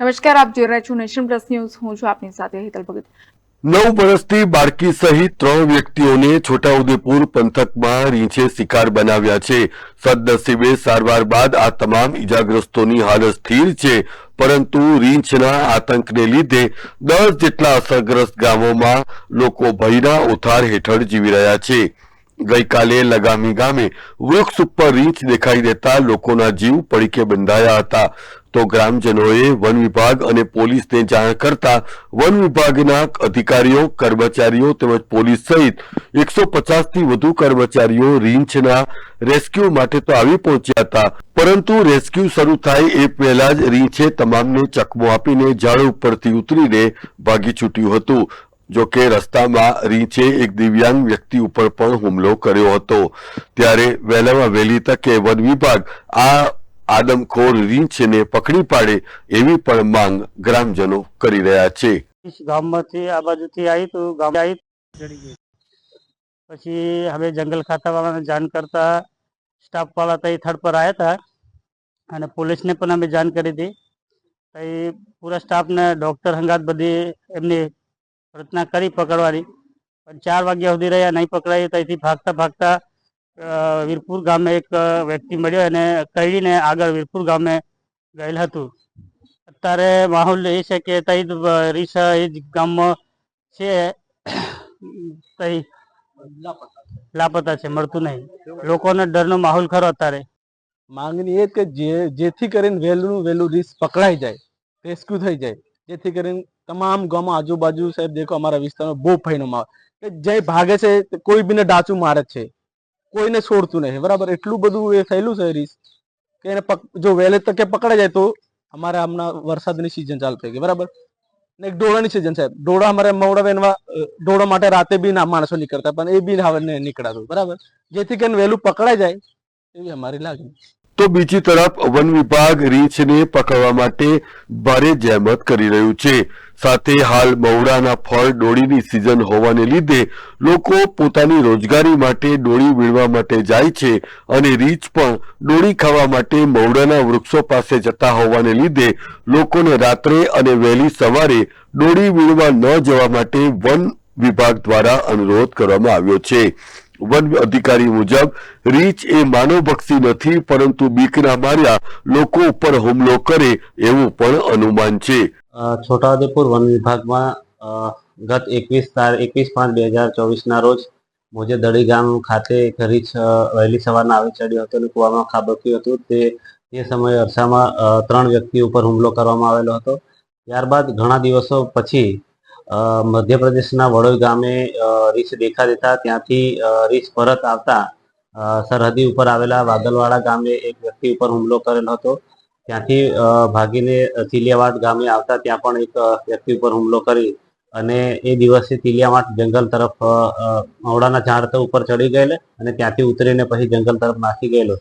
નમસ્કાર, આપ જોઈ રહ્યા છો નેશન પ્લસ ન્યૂઝ. હું છું આપની સાથે હેતલ ભગત. નવ વર્ષથી બાળકી સહિત ત્રણ વ્યક્તિઓને છોટાઉદેપુર પંથકમાં રીંછે શિકાર બનાવ્યા છે. સદનસીબે સારવાર બાદ આ તમામ ઇજાગ્રસ્તોની હાલત સ્થિર છે, પરંતુ રીંછના આતંકને લીધે દસ જેટલા અસરગ્રસ્ત ગામોમાં લોકો ભયના ઓથાર હેઠળ જીવી રહ્યા છે. ગઈકાલે લગામી ગામે વૃક્ષ ઉપર રીંછ દેખાઈ દેતા લોકોના જીવ પડીકે બંધાયા હતા. તો ગ્રામજનોએ વન વિભાગ અને પોલીસને જાણ કરતા વન વિભાગના અધિકારીઓ, કર્મચારીઓ તેમજ પોલીસ સહિત એકસો થી વધુ કર્મચારીઓ રીંછના રેસ્ક્યુ માટે તો આવી પહોંચ્યા હતા. પરંતુ રેસ્ક્યુ શરૂ થાય એ પહેલા જ રીંછે તમામને ચકમો આપીને ઝાડ ઉપરથી ઉતરીને ભાગી છૂટ્યું હતું. જો કે રસ્તામાં રીંછે એક દિવ્યાંગ વ્યક્તિ ઉપર પણ હુમલો કર્યો હતો. ત્યારે વહેલામાં વહેલી તકે વન વિભાગ આ આદમખોર રીંછને પકડી પાડે એવી પણ માંગ ગ્રામજનો કરી રહ્યા છે. ગામમાંથી આ બાજુથી આવી તો ગામ આવી પછી હવે જંગલ ખાતાવાળાને જાણ કરતા સ્ટાફ વાળા તઈ થડ પર આવ્યા હતા અને પોલીસને પણ અમે જાણ કરી હતી તઈ પૂરા સ્ટાફને ડૉક્ટર હંગાત બધી એમની પ્રયત્ન કરી પકડવાની. પણ ચાર વાગ્યા સુધી રહ્યા, નહીં પકડાયું ત્યાંથી ભાગતા ભાગતા વીરપુર ગામે એક વ્યક્તિ મળ્યો અને કહીને આગળ વીરપુર ગામે ગયેલ હતું. અત્યારે માહોલ એ છે કે તઈ રીસ એ જ ગામમાં છે. તઈ લાપતા છે, મળતું નહીં. લોકોને ડરનો માહોલ ખરો અત્યારે. માંગણી એ કે જે, જેથી કરીને વહેલું વહેલું રીસ પકડાઈ જાય, રેસ્ક્યુ થઈ જાય, જેથી કરીને તમામ ગામમાં આજુબાજુ સાહેબ દેખો અમારા વિસ્તારમાં બહુ ભયનો માહોલ. કે જે ભાગે છે કોઈ બીને ડાચું મારે છે. કોઈને છોડતું નહીં. બરાબર? એટલું બધું એ થયેલું છે રીસ કે એને જો વહેલે તકે પકડાઈ જાય તો અમારે હમણાં વરસાદની સિઝન ચાલુ થઈ ગઈ. બરાબર? ને એક ડોળાની સિઝન સાહેબ ડોળા અમારે મવડા વેનવા ડોળા માટે રાતે બી ના માણસો નીકળતા પણ એ બી હવે નીકળાતું. બરાબર? જેથી કરીને વહેલું પકડાઈ જાય એવી અમારી લાગણી. તો બીજી તરફ વન વિભાગ રીંછને પકડવા માટે ભારે જહેમત કરી રહ્યું છે. સાથે હાલ મવડાના ફળ ડોળીની સિઝન હોવાને લીધે લોકો પોતાની રોજગારી માટે ડોળી વીણવા માટે જાય છે અને રીંછ પણ ડોળી ખાવા માટે મવડાના વૃક્ષો પાસે જતા હોવાને લીધે લોકોને રાત્રે અને વહેલી સવારે ડોળી વીણવા ન જવા માટે વન વિભાગ દ્વારા અનુરોધ કરવામાં આવ્યો છે. વન અધિકારી મુજબ રીંછ એ માનવભક્ષી નથી, પરંતુ બીકના માર્યા લોકો ઉપર હુમલો કરે એવું પણ અનુમાન છે. છોટાઉદેપુર વન વિભાગમાં ગત એકવીસ તારીખ એકવીસ પાંચ બે હજાર ચોવીસના રોજ મોજે દડી ગામ ખાતે એક રીંછ વહેલી સવારના આવી ચડ્યો હતો અને કૂવામાં ખાબક્યું હતું. તે તે સમયે અરસામાં ત્રણ વ્યક્તિ ઉપર હુમલો કરવામાં આવેલો હતો. ત્યારબાદ ઘણા દિવસો પછી મધ્યપ્રદેશના વડોઈ ગામે રીંછ દેખા દેતા. ત્યાંથી રીછ પરત આવતા સરહદી ઉપર આવેલા વાદલવાડા ગામે એક વ્યક્તિ ઉપર હુમલો કરેલો હતો. ત્યાંથી ભાગીને ચીલિયાવાડ ગામે આવતા ત્યાં પણ એક વ્યક્તિ ઉપર હુમલો કરી અને એ દિવસે તિલિયામાટ જંગલ તરફ મવડાના ઝાડ તો ઉપર ચડી ગયેલો અને ત્યાંથી ઉતરીને પછી જંગલ તરફ નાખી ગયેલો.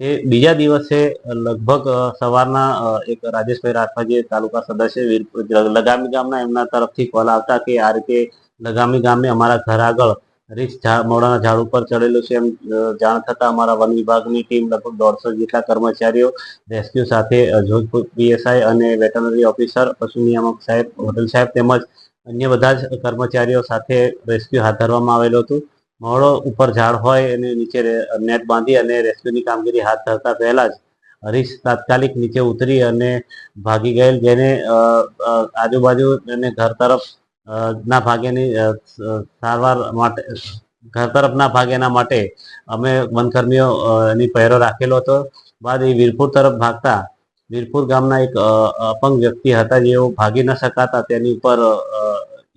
એ બીજા દિવસે લગભગ સવારના એક રાજેશભાઈ રાઠવા જે તાલુકા સદસ્ય લગામી ગામના એમના તરફથી કોલ આવતા કે આ રીતે લગામી ગામે અમારા ઘર આગળ રીચ મોડાના ઝાડ ઉપર ચડેલું છે એમ જાણ થતાં અમારા વન વિભાગની ટીમ લગભગ દોઢસો જેટલા કર્મચારીઓ, રેસ્ક્યુ સાથે જોધપુર પીએસઆઈ અને વેટરનરી ઓફિસર પશુ નિયામક સાહેબ, હોટલ સાહેબ તેમજ અન્ય બધા જ કર્મચારીઓ સાથે રેસ્ક્યુ હાથ ધરવામાં આવેલું હતું. મહોડો ઉપર ઝાડ હોય અને નીચે નેટ બાંધી અને રેસ્ક્યુની કામગીરી હાથ ધરતા પહેલા જ હરીશ તાત્કાલિક નીચે ઉતરી અને ભાગી ગયેલ, જેને આજુબાજુ અને ઘર તરફ ના ભાગેની સારવાર માટે, ઘર તરફ ના ભાગેના માટે અમે વનકર્મીઓ એની પહેરો રાખેલો હતો. બાદ એ વીરપુર તરફ ભાગતા વીરપુર ગામના એક અપંગ વ્યક્તિ હતા, જેઓ ભાગી ન શકાતા તેની ઉપર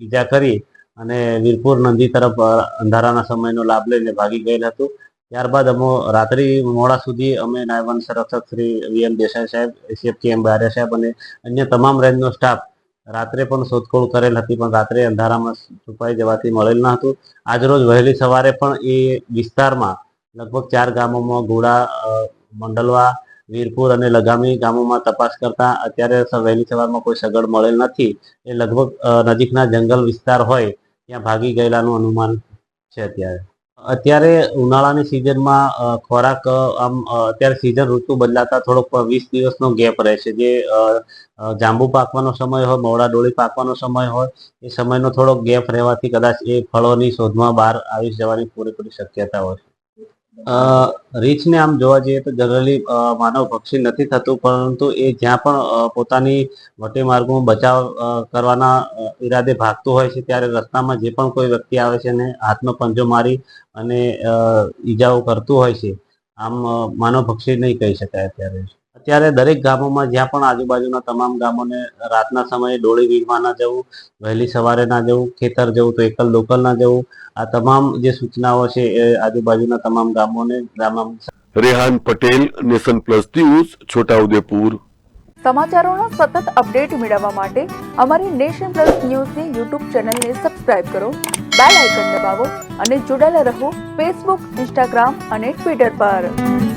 ઈજા કરી અને વીરપુર નદી તરફ અંધારાના સમયનો લાભ લઈને ભાગી ગયેલ હતું. ત્યારબાદ અમો રાત્રિ મોડા સુધી અમે નાયબ વન સંરક્ષક શ્રી વી એમ દેસાઈ સાહેબ એસીએફ કે એમ બારે સાહેબ અને અન્ય તમામ રેન્જનો સ્ટાફ રાત્રે પણ શોધખોળ કરેલ હતી, પણ રાત્રે અંધારામાં છુપાઈ જવાથી મળેલ ન હતું. આજરોજ વહેલી સવારે પણ એ વિસ્તારમાં લગભગ ચાર ગામોમાં ઘોડા મંડલવા વીરપુર અને લગામી ગામોમાં તપાસ કરતા અત્યારે વહેલી સવારમાં કોઈ સગડ મળેલ નથી. એ લગભગ નજીકના જંગલ વિસ્તાર હોય, ત્યાં ભાગી ગયેલાનું અનુમાન છે અત્યારે. અત્યારે ઉનાળાની સિઝનમાં ખોરાક આમ અત્યારે સિઝન ઋતુ બદલાતા થોડોક વીસ દિવસનો ગેપ રહે છે. જે જાંબુ પાકવાનો સમય હોય મોડા ડોળી પાકવાનો સમય હોય, એ સમયનો થોડોક ગેપ રહેવાથી કદાચ એ ફળોની શોધમાં બહાર આવી જવાની પૂરેપૂરી શક્યતા હોય. રીંછને આમ જોવા જઈએ તો જનરલી માનવ ભક્ષી નથી થતું, પરંતુ એ જ્યાં પણ પોતાની વટી માર્ગોમાં બચાવ કરવાના ઈરાદે ભાગતું હોય છે, ત્યારે રસ્તામાં જે પણ કોઈ વ્યક્તિ આવે છે એને હાથનો પંજો મારી અને ઈજાઓ કરતું હોય છે. આમ માનવ ભક્ષી નહીં કહી શકાય અત્યારે. અત્યારે દરેક ગામોમાં જ્યાં પણ આજુબાજુના તમામ ગામોને રાતના સમયે ડોળી વીણવા ના જવું વહેલી સવારે ના જવું ખેતર જવું તો એકલ લોકલ ના જવું આ તમામ જે સૂચનાઓ છે એ આજુબાજુના તમામ ગામોને ગ્રામ Rehan Patel nation plus news Chhota Udepur. સમાચારોનો સતત અપડેટ મેળવવા માટે અમારી નેશન પ્લસ ન્યૂઝની યુટ્યુબ ચેનલને સબસ્ક્રાઇબ કરો બેલ આઇકન દબાવો અને જોડાયેલા રહો ફેસબુક ઇન્સ્ટાગ્રામ અને ટ્વિટર પર.